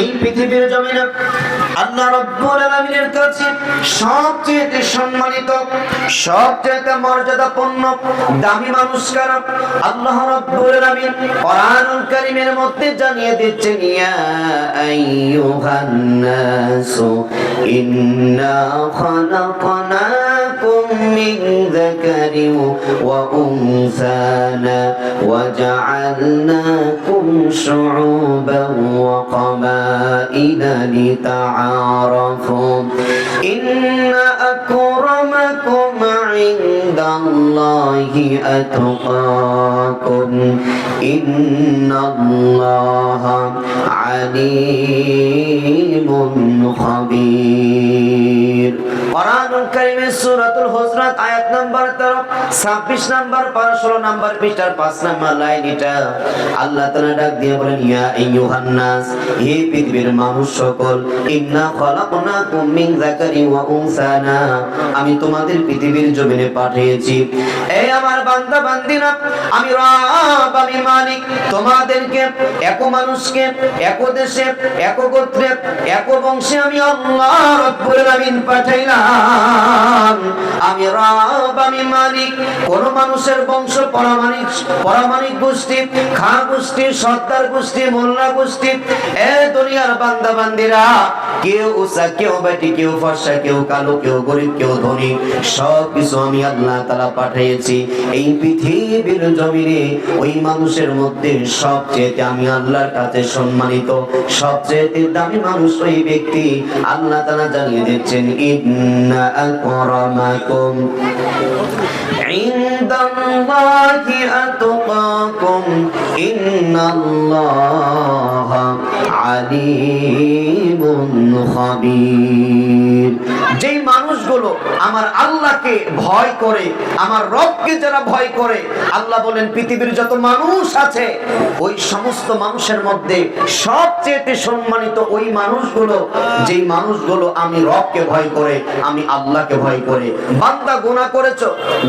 এই পৃথিবীর জমিনে আল্লাহ রব্বুল আলামিনের কাছে সবচেয়ে সম্মানিত সবচেয়ে মর্যাদাপূর্ণ, দামি মানুষ কারা? আল্লাহ রব্বুল আলামিন কোরআনুল কারীমের মধ্যে জানিয়ে দিচ্ছেন, ইয়া আইয়ুহান নাস ইন্না খালাকনাকুম মিন যাকারিন ওয়া উনসানা ওয়া জাআলনাকুম শুউবান ওয়া وقبائل لتعارفوا إن أكرمكم عند الله أتقاكم. إن الله عليم خبير. কারীমের সূরাতুল হুজরাত আয়াত নাম্বার 26 নাম্বার 16 নাম্বার, পৃষ্ঠার 5 নাম্বার লাইন এটা আল্লাহ তাআলা ডাক দিয়ে বলেন, ইয়া আইয়ুহান নাস, হে পৃথিবীর মানুষ সকল, ইন্না খলাকনাকুম মিন যাকারি ওয়া উনসানা। আমি তোমাদের পৃথিবীর জমিনে পাঠিয়েছি। এই আমার বান্দা, বান্দিরা, আমি রব, আমি মালিক। তোমাদেরকে, এক মানুষকে, এক দেশে, এক গোত্রে, এক বংশে আমি আল্লাহ রব্বুল আলামিন পাঠাইলাম। আমি রব পাঠিয়েছি। এই পৃথিবীর জমিনে ওই মানুষের মধ্যে সবচেয়ে আমি আল্লাহর কাছে সম্মানিত সবচেয়ে দামি মানুষ ওই ব্যক্তি। আল্লাহ তালা জানিয়ে দিচ্ছেন, ইন্না عند الله أتقاكم إن الله عليم خبير যেই মানুষগুলো আমার আল্লাহকে ভয় করে, আমার রবকে যারা ভয় করে, আল্লাহ বলেন, পৃথিবীর যত মানুষ আছে, ওই সমস্ত মানুষের মধ্যে সবচেয়ে সম্মানিত ওই মানুষগুলো, যেই মানুষগুলো আমি রবকে ভয় করে, আমি আল্লাহকে ভয় করে। বান্দা গুনাহ করেছ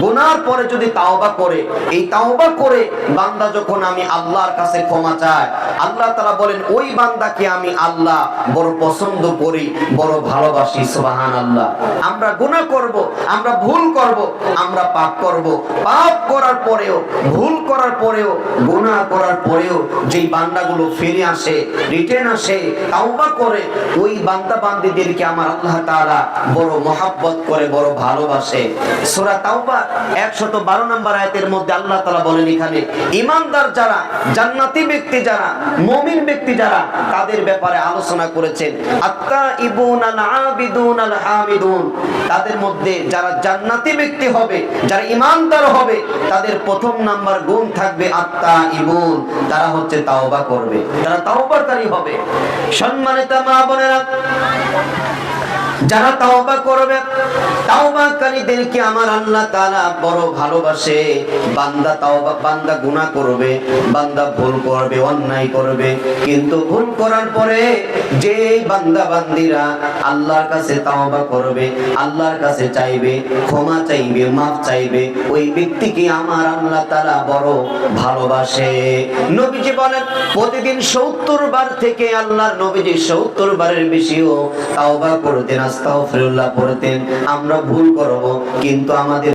গুনার পরে যদি তাওবা করে, এই তাওবা করে বান্দা যখন আমি আল্লাহর কাছে ক্ষমা চায়, আল্লাহ তারা বলেন, ওই বান্দাকে আমি আল্লাহ বড় পছন্দ করি, বড় ভালোবাসি সুবাহান আল্লাহ। আমরা গুনাহ করব, আমরা ভুল করব, আমরা পাপ করব। পাপ করার পরেও, ভুল করার পরেও, গুনাহ করার পরেও যেই বান্দাগুলো ফিরে আসে রিটার্ন আসে, তাওবা করে, ওই বান্দা বান্দিদেরকে আমার আল্লাহ তাআলা বড় মহাব্বত করে, বড় ভালোবাসে। সূরা তাওবা 112 নম্বর আয়াতের মধ্যে আল্লাহ তাআলা বলেন এখানে ঈমানদার যারা, জান্নাতি ব্যক্তি যারা, মুমিন ব্যক্তি যারা, তাদের ব্যাপারে আলোচনা করেছেন। আত্তা ইবুন আল আবিদুন আল হামিদুন তাদের মধ্যে যারা জান্নাতি ব্যক্তি হবে, যারা ইমানদার হবে, তাদের প্রথম নাম্বার গুণ থাকবে আত্মা ইবুন তারা হচ্ছে তাওবা করবে। তারা তাওবাকারী হবে, সম্মানিত মা বোনেরা যারা তাওবা করবে তাওবাকারীদেরকে আমার আল্লাহ তাআলা বড় ভালোবাসে। বান্দা তাওবা, বান্দা গুনাহ করবে, বান্দা ভুল করবে, অন্যায় করবে। কিন্তু ভুল করার পরে যে বান্দা বান্দিরা আল্লাহর কাছে তাওবা করবে, আল্লাহর কাছে চাইবে, ক্ষমা চাইবে, মাফ চাইবে, ওই ব্যক্তিকে আমার আল্লাহ তাআলা বড় ভালোবাসে। নবীজি বলেন, প্রতিদিন 70 বার থেকে আল্লাহর নবীজি 70 বারের বেশিও তাওবা করতেন। আস্তাগফিরুল্লাহ পড়তেন আমরা ভুল করব কিন্তু আমাদের